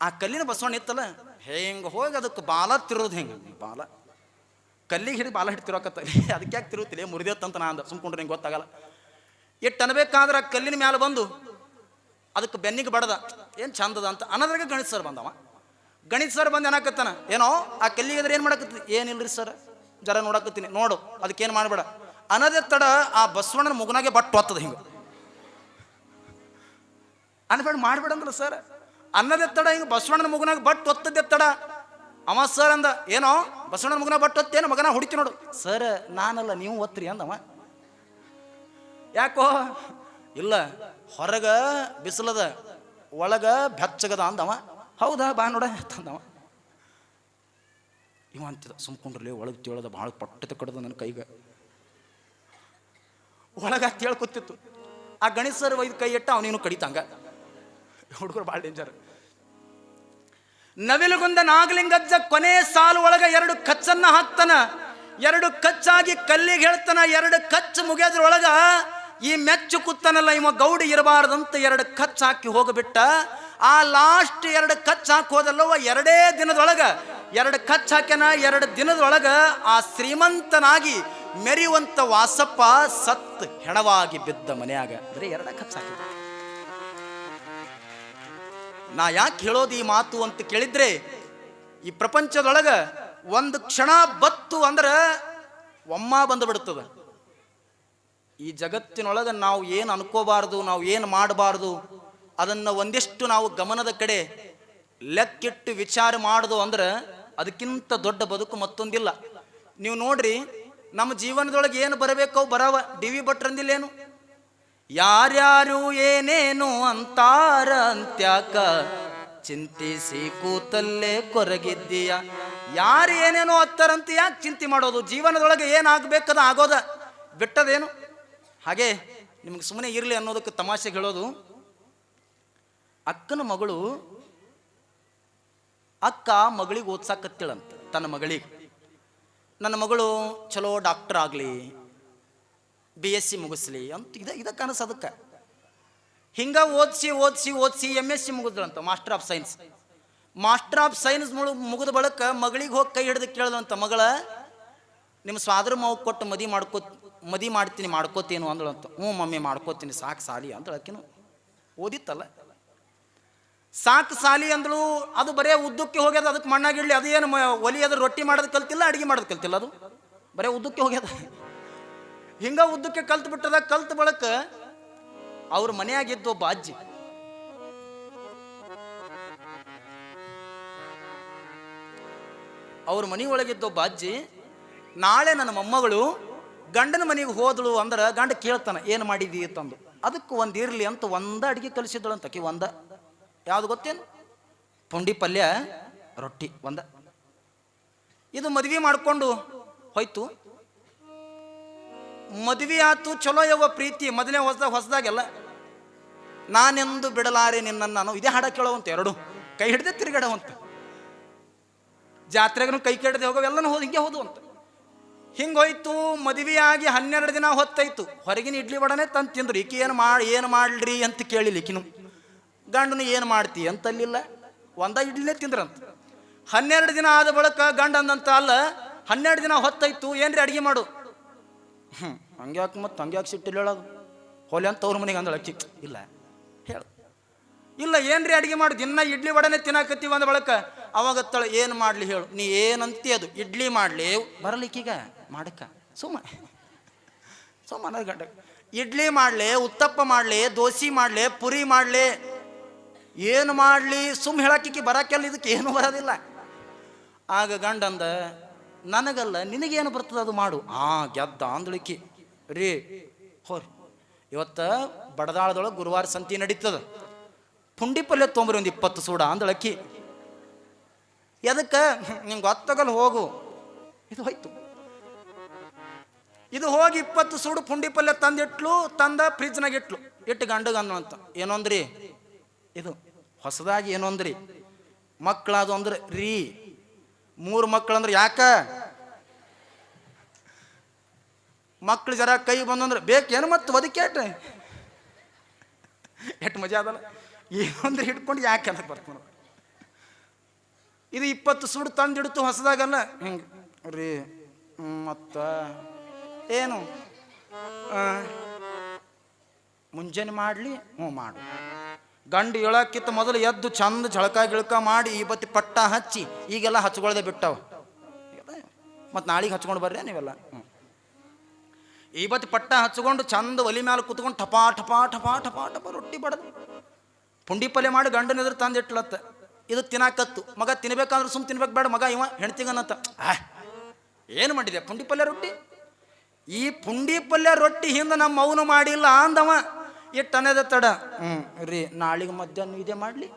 ಆ ಕಲ್ಲಿನ ಬಸವಣ್ಣ ಇತ್ತಲ್ಲ, ಹೆಂಗೆ ಹೋಗಿ ಅದಕ್ಕೆ ಬಾಲ ತಿರೋದು ಹೆಂಗೆ? ಬಾಲ. ಕಲ್ಲಿಗೆ ಹಿಡಿದು ಬಾಲ ಹಿಡಿದು ತಿರೋಕತ್ತ ಅದಕ್ಕೆ ಯಾಕೆ ತಿರುತ್ತಿಲ್ಲ ಮುರಿದೇತ್ತಂತ ನಾ ಅಂದ. ಸುಮ್ಕೊಂಡ್ರೆ ನಂಗೆ ಗೊತ್ತಾಗಲ್ಲ. ಇಟ್ಟು ಅನ್ಬೇಕಾದ್ರೆ ಆ ಕಲ್ಲಿನ ಮ್ಯಾಲೆ ಬಂದು, ಅದಕ್ಕೆ ಬೆನ್ನಿಗೆ ಬಡದ. ಏನು ಚಂದದ ಅಂತ ಅನ್ನೋದ್ರಾಗ ಗಣಿತ ಸರ್ ಬಂದವ. ಗಣಿತ ಸರ್ ಬಂದು ಏನಾಕತ್ತಾನ? ಏನೋ, ಆ ಕಲ್ಲಿಗೆ ಅಂದ್ರೆ ಏನು ಮಾಡಕತ್ತಿ? ಏನಿಲ್ರಿ ಸರ್? ಜರ ನೋಡಕತ್ತೀನಿ. ನೋಡು, ಅದಕ್ಕೇನು ಮಾಡಬೇಡ. ಅನ್ನೋದೇ ತಡ ಆ ಬಸವಣ್ಣನ ಮುಗನಾಗೆ ಬಟ್ಟು ಹೊತ್ತದ ಹಿಂಗೆ. ಅನ್ಬೇಡ ಮಾಡ್ಬೇಡಂದ್ರ ಸರ್. ಅನ್ನದೆತ್ತಡ ತಡ ಹಿಂಗೆ ಬಸವಣ್ಣನ ಮಗನಾಗ ಬಟ್ ಒತ್ತದೆತ್ತಡ ತಡ ಅವ ಸರ್ ಅಂದ, ಏನೋ, ಬಸವಣ್ಣನ ಮಗನ ಬಟ್ ಒತ್ತೇನು ಮಗನ ಹುಡುಕಿ ನೋಡು. ಸರ್, ನಾನಲ್ಲ, ನೀವು ಒತ್ತರಿ ಅಂದವ. ಯಾಕೋ, ಇಲ್ಲ, ಹೊರಗ ಬಿಸಿಲದ, ಒಳಗ ಬೆಚ್ಚಗದ ಅಂದವ. ಹೌದಾ, ಬಾ ನೋಡ, ತಂದವ. ಇವ ಅಂತಿದ ಸುಮ್ಕೊಂಡ್ರಲ್ಲಿ ಒಳಗೆ ತೇಳದ, ಭಾಳ ಪಟ್ಟತೆ ಕಡದ ನನ್ನ ಕೈಗೆ. ಒಳಗ ತೇಳ್ಕೊತಿತ್ತು ಆ ಗಣೇಶ್ ಸರ್ ಒಯ್ದು ಕೈ ಇಟ್ಟ ಅವನೇನು ಕಡಿತಂಗ. ಹುಡುಗರು ಭಾಳ ಡೇಂಜರ್ ನವಿಲುಗುಂದ ನಾಗಲಿಂಗಜ್ಜ ಕೊನೆ ಸಾಲು ಒಳಗ ಎರಡು ಕಚ್ಚನ್ನ ಹಾಕ್ತಾನ. ಎರಡು ಕಚ್ಚಾಗಿ ಕಲ್ಲಿಗೆ ಹೇಳ್ತಾನ, ಎರಡು ಕಚ್ಚು ಮುಗಿಯೋದ್ರೊಳಗ ಈ ಮೆಚ್ಚು ಕುತ್ತನಲ್ಲ ಇವ ಗೌಡಿ ಇರಬಾರ್ದಂತ ಎರಡು ಕಚ್ ಹಾಕಿ ಹೋಗಿಬಿಟ್ಟ. ಆ ಲಾಸ್ಟ್ ಎರಡು ಕಚ್ ಹಾಕಿ ಹೋದಲ್ಲವ ಎರಡೇ ದಿನದೊಳಗ. ಎರಡು ಕಚ್ ಹಾಕ್ಯನ, ಎರಡು ದಿನದೊಳಗ ಆ ಶ್ರೀಮಂತನಾಗಿ ಮೆರೆಯುವಂತ ವಾಸಪ್ಪ ಸತ್ ಹೆಣವಾಗಿ ಬಿದ್ದ ಮನೆಯಾಗ. ಅಂದ್ರೆ ಎರಡ ಕಚ್ ಹಾಕಿದ. ನಾ ಯಾಕೆ ಹೇಳೋದು ಈ ಮಾತು ಅಂತ ಕೇಳಿದ್ರೆ, ಈ ಪ್ರಪಂಚದೊಳಗ ಒಂದು ಕ್ಷಣ ಬತ್ತು ಅಂದ್ರೆ ಒಮ್ಮ ಬಂದು ಬಿಡುತ್ತದ ಈ ಜಗತ್ತಿನೊಳಗೆ ನಾವು ಏನು ಅನ್ಕೋಬಾರ್ದು, ನಾವು ಏನು ಮಾಡಬಾರ್ದು, ಅದನ್ನು ಒಂದಿಷ್ಟು ನಾವು ಗಮನದ ಕಡೆ ಲೆಕ್ಕಿಟ್ಟು ವಿಚಾರ ಮಾಡುದು ಅಂದ್ರೆ ಅದಕ್ಕಿಂತ ದೊಡ್ಡ ಬದುಕು ಮತ್ತೊಂದಿಲ್ಲ. ನೀವು ನೋಡ್ರಿ, ನಮ್ಮ ಜೀವನದೊಳಗೆ ಏನು ಬರಬೇಕೋ ಬರವ, ಡಿ ವಿ ಭಟ್ರಂದಿಲ್ಲೇನು ಯಾರ್ಯಾರು ಏನೇನು ಅಂತಾರ ಅಂತ್ಯಾಕ ಚಿಂತಿಸಿ ಕೂತಲ್ಲೇ ಕೊರಗಿದ್ದೀಯ. ಯಾರು ಏನೇನೋ ಹತ್ತಾರಂತ ಯಾಕೆ ಚಿಂತೆ ಮಾಡೋದು? ಜೀವನದೊಳಗೆ ಏನಾಗಬೇಕದ ಆಗೋದ? ಬಿಟ್ಟದೇನು? ಹಾಗೆ ನಿಮ್ಗೆ ಸುಮ್ಮನೆ ಇರಲಿ ಅನ್ನೋದಕ್ಕೆ ತಮಾಷೆ ಹೇಳೋದು. ಅಕ್ಕನ ಮಗಳು ಅಕ್ಕ ಮಗಳಿಗೆ ಓದ್ಸಾಕತ್ತಿಳಂತ, ತನ್ನ ಮಗಳಿಗೆ. ನನ್ನ ಮಗಳು ಚಲೋ ಡಾಕ್ಟರ್ ಆಗಲಿ ಬಿ ಎಸ್ ಸಿ ಮುಗಿಸ್ಲಿ. ಅಂತ ಇದ ಇದ ಕನಸು ಅದಕ್ಕೆ. ಹಿಂಗ ಓದಿಸಿ ಓದಿಸಿ ಓದಿಸಿ M S C ಮುಗಿದ್ರಂತ master of science master of science ಮುಳು ಮುಗಿದ ಬಳಕ ಮಗಳಿಗೆ ಹೋಗಿ ಕೈ ಹಿಡಿದು ಕೇಳಿದಂತ ಮಗಳ ನಿಮ್ಮ ಸ್ವಾದ್ರ ಮಾವು ಕೊಟ್ಟು ಮದಿ ಮಾಡ್ಕೋ ಮದಿ ಮಾಡ್ತೀನಿ, ಮಾಡ್ಕೋತೀನಿ ಅಂದಳಂತ. ಹ್ಞೂ ಮಮ್ಮಿ, ಮಾಡ್ಕೋತೀನಿ, ಸಾಕು ಸಾಲಿ ಅಂತ ಆಕಿನು ಓದಿತ್ತಲ್ಲ. ಸಾಕು ಸಾಲಿ ಅಂದಳು, ಅದು ಬರೇ ಉದ್ದಕ್ಕೆ ಹೋಗ್ಯದ ಅದಕ್ಕೆ ಮಣ್ಣಾಗಿಡ್ಲಿ ಅದೇನು ಒಲಿ ಅದ್ರ ರೊಟ್ಟಿ ಮಾಡೋದು ಕಲ್ತಿಲ್ಲ, ಅಡಿಗೆ ಮಾಡೋದು ಕಲ್ತಿಲ್ಲ ಅದು. ಬರೇ ಉದ್ದಕ್ಕೆ ಹೋಗ್ಯದ. ಹಿಂಗ ಉದ್ದಕ್ಕೆ ಕಲ್ತು ಬಿಟ್ಟದ, ಕಲ್ತು ಬಳಕ ಅವ್ರ ಮನೆಯಾಗಿದ್ದು ಒಬ್ಬ ಅಜ್ಜಿ. ಅವ್ರ ಮನೆಯೊಳಗಿದ್ದ ಒಬ್ಬ ಅಜ್ಜಿ, ನಾಳೆ ನನ್ನ ಮೊಮ್ಮಗಳು ಗಂಡನ ಮನೆಗೆ ಹೋದಳು ಅಂದ್ರೆ ಗಂಡ ಕೇಳ್ತಾನೆ, ಏನು ಮಾಡಿದಿ? ಅಂತಂದು ಅದಕ್ಕೆ ಒಂದು ಇರಲಿ ಅಂತ ಒಂದ ಅಡಿಗೆ ಕಲಿಸಿದಳು ಅಂತ ಕಿ ಒಂದ. ಯಾವ್ದು ಗೊತ್ತೇನು? ಪುಂಡಿ ಪಲ್ಯ, ರೊಟ್ಟಿ, ಒಂದ. ಇದು ಮದ್ವೆ ಮಾಡ್ಕೊಂಡು ಹೋಯ್ತು. ಮದ್ವೆ ಆತು ಚಲೋ ಯಾವ ಪ್ರೀತಿ ಮೊದಲೇ ಹೊಸದಾಗ ಹೊಸದಾಗೆಲ್ಲ. ನಾನೆಂದು ಬಿಡಲಾರೆ ನಿನ್ನನ್ನು ನಾನು ಇದೇ ಹಾಡ ಕೇಳೋವಂತ ಎರಡು. ಕೈ ಹಿಡ್ದೆ ಅಂತ ಜಾತ್ರೆಗೂ ಕೈ ಕೇಳದೆ ಹೋಗೋ, ಎಲ್ಲನೂ ಹೋದ್ ಹಿಂಗೆ ಹೋದು ಅಂತ ಹಿಂಗೆ ಹೋಯ್ತು ಆಗಿ ಹನ್ನೆರಡು ದಿನ ಹೊತ್ತಾಯ್ತು. ಹೊರಗಿನ ಇಡ್ಲಿ ಬಡನೆ ತಂದು ತಿಂದ್ರು. ಈಕೆ ಏನು ಮಾಡಿ ಏನು ಮಾಡ್ರಿ ಅಂತ ಕೇಳಿಲ್ಲ ಈಕಿನು ಗಂಡನು ಏನು ಮಾಡ್ತಿ ಅಂತಲ್ಲಿಲ್ಲ. ಒಂದ ಇಡ್ಲಿನೇ ತಿಂದ್ರಂತ. ಹನ್ನೆರಡು ದಿನ ಆದ ಬಳಿಕ ಗಂಡ ಅಂದಂತ ಅಲ್ಲ, ಹನ್ನೆರಡು ದಿನ ಹೊತ್ತಾಯ್ತು. ಏನ್ರಿ ಅಡಿಗೆ ಮಾಡು? ಹ್ಞೂ ಹಂಗ್ಯಾಕೆ ಮತ್ತು ಹಂಗ್ಯಾಕೆ ಸಿಟ್ಟಿಲ್ಲ ಹೇಳೋದು ಹೋಲಿ ಅಂತ ಅವ್ರ ಮನೆಗೆ ಅಂದಳ, ಅಕ್ಕಿ, ಇಲ್ಲ, ಹೇಳು. ಇಲ್ಲ, ಏನ್ರಿ ಅಡಿಗೆ ಮಾಡು, ದಿನ ಇಡ್ಲಿ ವಡನೆ ತಿನ್ನಾಕತ್ತೀವಿ ಅಂದ ಬಳಕ. ಅವಾಗ ತಳ ಏನು ಮಾಡಲಿ ಹೇಳು, ನೀ ಏನಂತಿ ಅದು, ಇಡ್ಲಿ ಮಾಡ್ಲಿ. ಬರಲಿಕ್ಕೀಗ ಮಾಡಕ್ಕ. ಸುಮ್ಮ ಸುಮ್ಮನ ಗಂಡ. ಇಡ್ಲಿ ಮಾಡ್ಲಿ, ಉತ್ತಪ್ಪ ಮಾಡ್ಲಿ, ದೋಸೆ ಮಾಡ್ಲಿ, ಪುರಿ ಮಾಡ್ಲಿ. ಏನು ಮಾಡ್ಲಿ? ಸುಮ್ಮ ಹೇಳಕ್ಕಿಕ್ಕಿ ಬರಕ್ಕೆಲ್ಲ ಇದಕ್ಕೆ ಏನು ಬರೋದಿಲ್ಲ. ಆಗ ಗಂಡಂದ, ನನಗಲ್ಲ, ನಿನಗೇನು ಬರ್ತದ ಅದು ಮಾಡು. ಆ, ಗೆದ್ದ ಅಂದಳಿಕ್ಕಿ ರೀ, ಹೋರಿ. ಇವತ್ತ ಬಡದಾಳದೊಳಗೆ ಗುರುವಾರ ಸಂತಿ ನಡೀತದ. ಪುಂಡಿ ಪಲ್ಯ ತೊಂಬರಿ ಒಂದು ಇಪ್ಪತ್ತು ಸೂಡ ಅಂದಳಕ್ಕಿ ಎದಕ್ಕೆ? ನಿಂಗೆ ಗೊತ್ತಾಗಲ್ಲ, ಹೋಗು. ಇದು ಹೋಯ್ತು. ಇದು ಹೋಗಿ ಇಪ್ಪತ್ತು ಸೂಡು ಪುಂಡಿ ಪಲ್ಯ ತಂದಿಟ್ಲು, ತಂದ ಫ್ರಿಜ್ನಾಗ ಇಟ್ಲು. ಇಟ್ಟು ಗಂಡಗ ಅಂತ. ಏನೊಂದ್ರಿ? ಇದು ಹೊಸದಾಗಿ ಏನೊಂದ್ರಿ? ಮಕ್ಕಳದು ಅಂದ್ರೆ ರೀ. ಮೂರು ಮಕ್ಕಳಂದ್ರೆ ಯಾಕ? ಮಕ್ಳು ಜರ ಕೈ ಬಂದಂದ್ರೆ ಬೇಕೇನು ಮತ್ತು ಒದಕೇಟ ಎಷ್ಟು ಮಜಾ ಅದಲ್ಲ. ಏನಂದ್ರೆ ಹಿಡ್ಕೊಂಡು ಯಾಕೆ ಅಂತ ಬರ್ತಾನ. ಇದು ಇಪ್ಪತ್ತು ಸುಡು ತಂದಿಡ್ತು ಹೊಸದಾಗಲ್ಲ. ಹಿಂಗೆ ರೀ ಮತ್ತ ಏನು? ಮುಂಜಾನೆ ಮಾಡಲಿ, ಹ್ಞೂ ಮಾಡು. ಗಂಡು ಹೇಳಕ್ಕಿಂತ ಮೊದಲು ಎದ್ದು ಚಂದ ಝಳಕ ಗಿಳಕ ಮಾಡಿ ಈ ಬತ್ತಿ ಪಟ್ಟ ಹಚ್ಚಿ, ಈಗೆಲ್ಲ ಹಚ್ಕೊಳ್ದೆ ಬಿಟ್ಟವ. ಮತ್ತು ನಾಳೆಗೆ ಹಚ್ಕೊಂಡು ಬರ್ರಿ ನೀವೆಲ್ಲ. ಹ್ಞೂ ಈ ಬತ್ತಿ ಪಟ್ಟ ಹಚ್ಕೊಂಡು ಚಂದ ಒಲಿ ಮ್ಯಾಲೆ ಕುತ್ಕೊಂಡು ಠಪಾ ಠಪಾ ಠಪಾ ಟಪಾ ಠಪ ರೊಟ್ಟಿ ಬಡದು. ಪುಂಡಿ ಪಲ್ಯ ಮಾಡಿ ಗಂಡನ ಎದುರು ತಂದಿಟ್ಲತ್ತ ಇದು ತಿನ್ನಾಕತ್ತು. ಮಗ ತಿನ್ಬೇಕಂದ್ರೆ ಸುಮ್ ತಿನ್ಬೇಕು ಬೇಡ, ಮಗ ಇವ ಹೆಣ್ತಿಗನ್ನತ್ತ ಆ ಏನು ಮಾಡಿದೆ? ಪುಂಡಿ ಪಲ್ಯ ರೊಟ್ಟಿ? ಈ ಪುಂಡಿ ಪಲ್ಯ ರೊಟ್ಟಿ ಹಿಂದೆ ನಮ್ಮ ಮೌನ ಮಾಡಿಲ್ಲ ಅಂದವ. ಇಟ್ಟು ಅನ್ನದ ತಡ. ಹ್ಞೂ ರೀ, ನಾಳೆಗೆ ಮಧ್ಯಾಹ್ನ ಇದೇ ಮಾಡಲಿ.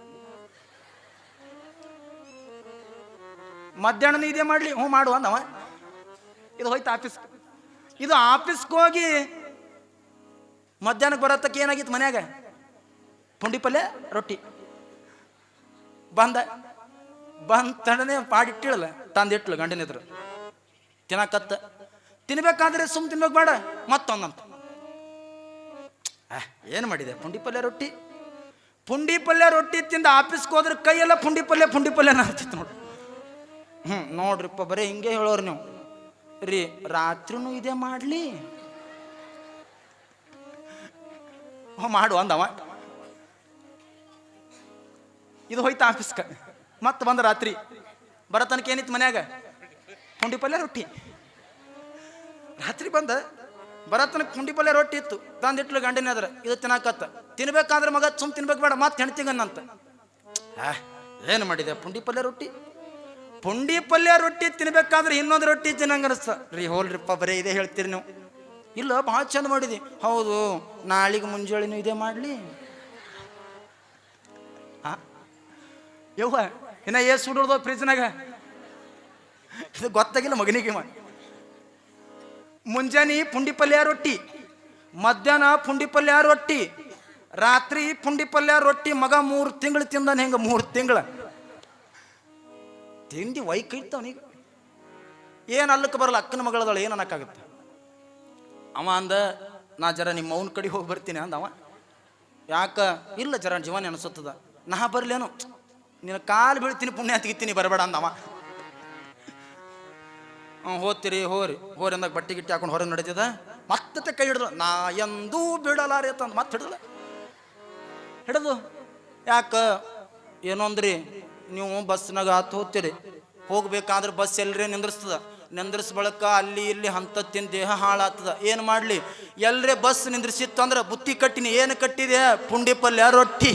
ಮಧ್ಯಾಹ್ನ ಇದೇ ಮಾಡಲಿ. ಹ್ಞೂ ಮಾಡು ಅಂದವ. ಇದು ಹೋಯ್ತು ಆಫೀಸ್ ಇದು ಆಫೀಸ್ಗೆ ಹೋಗಿ ಮಧ್ಯಾಹ್ನಕ್ಕೆ ಬರತ್ತಕ್ಕೆ ಏನಾಗಿತ್ತು ಮನ್ಯಾಗ? ಪುಂಡಿ ಪಲ್ಯ, ರೊಟ್ಟಿ. ಬಂದ ಬಂದ ತಡನೆ ಪಾಡಿಟ್ಟಿಳಲ್ಲ ತಂದಿಟ್ಲು ಗಂಡನ ಎದುರು. ತಿನ್ನಕತ್ತ. ತಿನ್ಬೇಕಾದ್ರೆ ಸುಮ್ ತಿನ್ಬೇಕು ಬೇಡ, ಮತ್ತೊಂದಂತ. ಏನು ಮಾಡಿದೆ? ಪುಂಡಿ ಪಲ್ಯ, ರೊಟ್ಟಿ? ಪುಂಡಿ ಪಲ್ಯ, ರೊಟ್ಟಿ ತಿಂದ ಆಫೀಸ್ಗೆ ಹೋದ್ರೆ ಕೈಯೆಲ್ಲ ಪುಂಡಿ ಪಲ್ಯ ಪುಂಡಿ ಪಲ್ಯ ಹಚ್ಚಿತ್ತು ನೋಡಿ. ಹ್ಞೂ ನೋಡ್ರಿಪ್ಪ, ಬರೀ ಹಿಂಗೆ ಹೇಳೋರು ನೀವು. ರೀ, ರಾತ್ರಿನೂ ಇದೇ ಮಾಡಲಿ. ಮಾಡು ಅಂದವ. ಇದು ಹೋಯ್ತು ಆಫೀಸ್ಕ. ಮತ್ತೆ ಬಂದ ರಾತ್ರಿ. ಬರತನಕ್ಕೆ ತನಕ ಏನಿತ್ತು ಮನ್ಯಾಗ? ಪುಂಡಿ ಪಲ್ಯ ರೊಟ್ಟಿ. ರಾತ್ರಿ ಬಂದ ಬರತನ ಪುಂಡಿ ಪಲ್ಯ ರೊಟ್ಟಿ ಇತ್ತು. ತಂದಿಟ್ಲು ಗಂಡಿನ ಅದ್ರ. ಇದು ತಿನ್ನಾಕತ್ತ. ತಿನ್ಬೇಕಾದ್ರೆ ಮಗ ಸುಮ್ ತಿನ್ಬೇಕು ಬೇಡ, ಮತ್ತೆ ಹೆಣ್ತಿಗನ್ನಂತ ಏನು ಮಾಡಿದೆ ಪುಂಡಿ ಪಲ್ಯ ರೊಟ್ಟಿ? ಪುಂಡಿ ಪಲ್ಯ ರೊಟ್ಟಿ ತಿನ್ಬೇಕಾದ್ರೆ ಇನ್ನೊಂದು ರೊಟ್ಟಿ ತಿನ್ನಂಗ ಅನಿಸ್ತ. ರೀ ಹೋಲ್ರಿಪ್ಪ ಬರೀ ಇದೇ ಹೇಳ್ತೀರಿ ನೀವು. ಇಲ್ಲ, ಭಾಳ ಚಂದ ಮಾಡಿದಿ. ಹೌದು, ನಾಳಿಗೆ ಮುಂಜಾಳೆನೂ ಇದೇ ಮಾಡಲಿ. ಯವ್ವ, ಇನ್ನ ಏ ಸುಡೋದು ಫ್ರಿಜ್ನಾಗ? ಇದು ಗೊತ್ತಾಗಿಲ್ಲ ಮಗನಿಗೆ. ಮುಂಜಾನೆ ಪುಂಡಿ ಪಲ್ಯ ರೊಟ್ಟಿ, ಮಧ್ಯಾಹ್ನ ಪುಂಡಿ ಪಲ್ಯ ರೊಟ್ಟಿ, ರಾತ್ರಿ ಪುಂಡಿ ಪಲ್ಯ ರೊಟ್ಟಿ, ಮಗ ಮೂರು ತಿಂಗಳು ತಿಂದಾನೆ ಹೆಂಗ, ಮೂರು ತಿಂಗಳ. ತಿಂಡಿ ವೈಕ್ ಅವನಿಗೆ ಏನು ಅಲ್ಲಕ್ಕೆ ಬರಲ್ಲ, ಅಕ್ಕನ ಮಗಳದಳು ಏನು ಅನ್ನಕ್ಕಾಗುತ್ತೆ? ಅವ ಅಂದ, ನಾ ಜರ ನಿಮ್ಮ ಅವನ ಕಡೆ ಹೋಗಿ ಬರ್ತೀನಿ ಅಂದ ಅವ. ಯಾಕ? ಇಲ್ಲ ಜರ ಜೀವನ ಅನಿಸುತ್ತದ ನಾ ಬರ್ಲೇನು? ನಿನ್ನ ಕಾಲು ಬೀಳ್ತೀನಿ, ಪುಣ್ಯ ತೆಗಿತೀನಿ ಬರಬೇಡ ಅಂದವ ಹ್ಞೂ ಹೋತಿರಿ ಹೋರಿ ಹೋರಿ ಅಂದಾಗ ಬಟ್ಟೆ ಗಿಟ್ಟಿ ಹಾಕೊಂಡು ಹೊರಗೆ ನಡೀತಿದ. ಮತ್ತೆ ಕೈ ಹಿಡಿದ್ರು ನಾ ಎಂದೂ ಬಿಡಲಾರಿ ಅಂತ ಮತ್ತೆ ಹಿಡಿದು ಹಿಡಿದು ಯಾಕ? ಏನೋ ಅಂದ್ರಿ ನೀವು ಬಸ್ನಾಗ ಹತ್ತು ಹೋಗ್ತೀರಿ. ಹೋಗ್ಬೇಕಾದ್ರೆ ಬಸ್ ಎಲ್ಲರೇ ನಿಂದ್ರಿಸ್ತದ. ನಿಂದ್ರಿಸ್ ಬಳಕ ಅಲ್ಲಿ ಇಲ್ಲಿ ಹಂತ ತಿಂದು ದೇಹ ಹಾಳಾಗ್ತದ. ಏನು ಮಾಡಲಿ? ಎಲ್ಲರೇ ಬಸ್ ನಿಂದ್ರಿಸಿತ್ತು ಅಂದ್ರೆ ಬುತ್ತಿ ಕಟ್ಟಿನಿ. ಏನು ಕಟ್ಟಿದೆ? ಪುಂಡಿ ಪಲ್ಯ ರೊಟ್ಟಿ.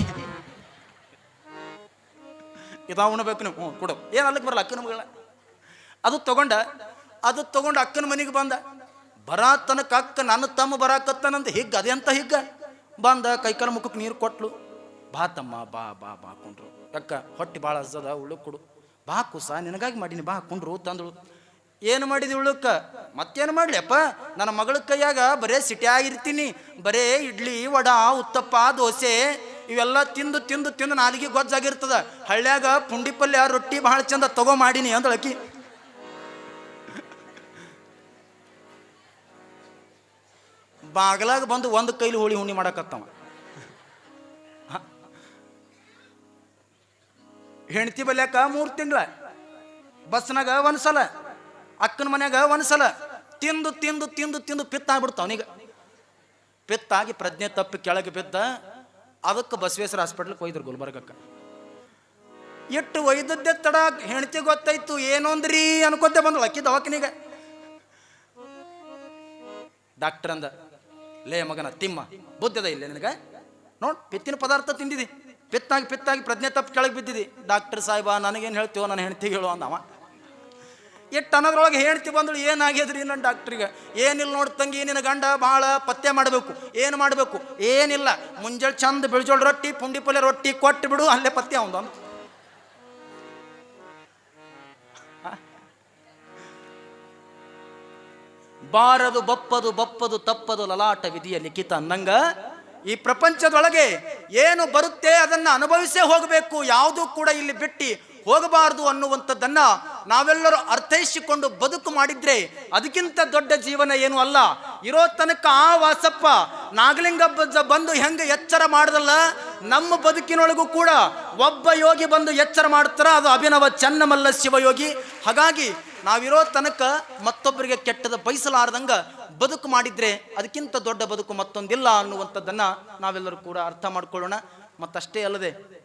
ಇದ ಉಣ್ಬೇಕು ನೀವು. ಹ್ಞೂ, ಕೊಡು. ಏನು ಅಲ್ಲಿಗೆ ಬರಲ್ಲ ಅಕ್ಕನ ಮಗಳ? ಅದು ತಗೊಂಡ, ಅದು ತಗೊಂಡು ಅಕ್ಕನ ಮನೆಗೆ ಬಂದ. ಬರಾ ತನಕ ಅಕ್ಕ ನನ್ನ ತಮ್ಮ ಬರಾಕತ್ತನಂತ ಹಿಗ್ಗ. ಅದೆಂತ ಹಿಗ್ಗ? ಬಂದ ಕೈಕಾಲ ಮುಖಕ್ಕೆ ನೀರು ಕೊಟ್ಲು. ಬಾ ತಮ್ಮ, ಬಾ ಬಾ ಬಾ ಕುಂಡ್ರು. ಅಕ್ಕ ಹೊಟ್ಟೆ ಭಾಳ ಹಸದ ಉಳ್ಳು ಕೊಡು. ಬಾ ಕುಸ, ನಿನಗಾಗಿ ಮಾಡೀನಿ, ಬಾ ಕುಂಡ್ರು ತಂದಳು. ಏನು ಮಾಡಿದಿ ಉಳುಕ್ಕ ಮತ್ತೇನು ಮಾಡ್ಲಿಯಪ್ಪ? ನನ್ನ ಮಗಳ ಕೈಯಾಗ ಬರೇ ಸಿಟಿಯಾಗಿರ್ತೀನಿ ಬರೇ ಇಡ್ಲಿ, ವಡ, ಉತ್ತಪ್ಪ, ದೋಸೆ, ಇವೆಲ್ಲ ತಿಂದು ತಿಂದು ತಿಂದು ನಾಲಿಗೆ ಗೊಜ್ಜಾಗಿರ್ತದ. ಹಳ್ಳ್ಯಾಗ ಪುಂಡಿ ಪಲ್ಯ, ರೊಟ್ಟಿ ಭಾಳ ಚಂದ ತಗೋ ಮಾಡೀನಿ ಅಂದಳಕಿ ಬಾಗ್ಲಾಗ ಬಂದು ಒಂದು ಕೈಲಿ ಹೋಳಿ ಹುಣ್ಣಿ ಮಾಡಕತ್ತವ. ಹೆಂಡತಿ ಬಲ್ಯಾಕ ಮೂರು ತಿಂಗಳ, ಬಸ್ನಾಗ ಒಂದ್ಸಲ ಅಕ್ಕನ ಮನ್ಯಾಗ ಒಂದ್ಸಲ ತಿಂದು ತಿಂದು ತಿಂದು ತಿಂದು ಪಿತ್ತ ಆಗ್ಬಿಡ್ತಾವ ಅವನಿಗೆ. ಪಿತ್ತಾಗಿ ಪ್ರಜ್ಞೆ ತಪ್ಪಿ ಕೆಳಗೆ ಬಿದ್ದ, ಅದಕ್ಕೆ ಬಸವೇಶ್ವರ ಹಾಸ್ಪಿಟ್ಲಿಗೆ ಒಯ್ದ್ರು ಗುಲ್ಬರ್ಗಕ್ಕೆ. ಎಷ್ಟು ಒಯ್ದದ್ದೆ ತಡ, ಹೆಂಡತಿ ಗೊತ್ತಾಯ್ತು ಏನೋ ಅಂದ್ರಿ ಅನ್ಕೊಂತೆ ಬಂದಳು ಅಕ್ಕಿ ದವಾಖಾನಿಗೆ. ಡಾಕ್ಟರ್ ಅಂದ, ಲೇ ಮಗನ, ತಿಮ್ಮ ಬುದ್ಧದ ಇಲ್ಲ ನಿನಗೆ? ನೋಡ್ ಪಿತ್ತಿನ ಪದಾರ್ಥ ತಿಂದಿದಿ. ಪಿತ್ತಾಗಿ ಪಿತ್ತಾಗಿ ಪ್ರಜ್ಞೆ ತಪ್ಪು ಕೆಳಗೆ ಬಿದ್ದಿದ್ದಿ ಡಾಕ್ಟರ್ ಸಾಹೇಬ, ನನಗೇನು ಹೇಳ್ತೀವೋ ನನ್ನ ಹೆಂಡ್ತಿಗೆ ಹೇಳು ಅಂದವ. ಎಷ್ಟು ಅನ್ನೋದ್ರೊಳಗೆ ಹೇಳ್ತಿ ಬಂದಳು ಏನಾಗಿದ್ರಿ ನನ್ನ ಡಾಕ್ಟ್ರಿಗೆ? ಏನಿಲ್ಲ ನೋಡಿ ತಂಗಿ, ನಿನ್ನ ಗಂಡ ಭಾಳ ಪತ್ತೆ ಮಾಡಬೇಕು. ಏನು ಮಾಡಬೇಕು? ಏನಿಲ್ಲ. ಮುಂಜಾನೆ ಚಂದ ಬಿಳ್ಜೋಳ ರೊಟ್ಟಿ, ಪುಂಡಿ ಪಲ್ಯ ರೊಟ್ಟಿ ಕೊಟ್ಟು ಬಿಡು, ಅಲ್ಲೇ ಪತ್ತೆ ಅವನು ಬಾರದು, ಬಪ್ಪದು ಬಪ್ಪದು, ತಪ್ಪದು, ಲಲಾಟ ವಿಧಿಯ ಲಿಖಿತ ಅನ್ನಂಗ ಈ ಪ್ರಪಂಚದೊಳಗೆ ಏನು ಬರುತ್ತೆ ಅದನ್ನ ಅನುಭವಿಸೇ ಹೋಗಬೇಕು, ಯಾವುದೂ ಕೂಡ ಇಲ್ಲಿ ಬಿಟ್ಟು ಹೋಗಬಾರದು ಅನ್ನುವಂಥದ್ದನ್ನ ನಾವೆಲ್ಲರೂ ಅರ್ಥೈಸಿಕೊಂಡು ಬದುಕು ಮಾಡಿದ್ರೆ ಅದಕ್ಕಿಂತ ದೊಡ್ಡ ಜೀವನ ಏನು ಅಲ್ಲ. ಇರೋ ತನಕ ಆ ವಾಸಪ್ಪ ನಾಗಲಿಂಗ ಬಂದು ಹೆಂಗೆ ಎಚ್ಚರ ಮಾಡದಲ್ಲ, ನಮ್ಮ ಬದುಕಿನೊಳಗೂ ಕೂಡ ಒಬ್ಬ ಯೋಗಿ ಬಂದು ಎಚ್ಚರ ಮಾಡ್ತಾರ, ಅದು ಅಭಿನವ ಚನ್ನಮಲ್ಲ ಶಿವಯೋಗಿ. ಹಾಗಾಗಿ ನಾವಿರೋ ತನಕ ಮತ್ತೊಬ್ಬರಿಗೆ ಕೆಟ್ಟದ ಬಯಸಲಾರ್ದಂಗ ಬದುಕು ಮಾಡಿದ್ರೆ ಅದಕ್ಕಿಂತ ದೊಡ್ಡ ಬದುಕು ಮತ್ತೊಂದಿಲ್ಲ ಅನ್ನುವಂಥದ್ದನ್ನು ನಾವೆಲ್ಲರೂ ಕೂಡ ಅರ್ಥ ಮಾಡಿಕೊಳ್ಳೋಣ. ಮತ್ತಷ್ಟೇ ಅಲ್ಲದೆ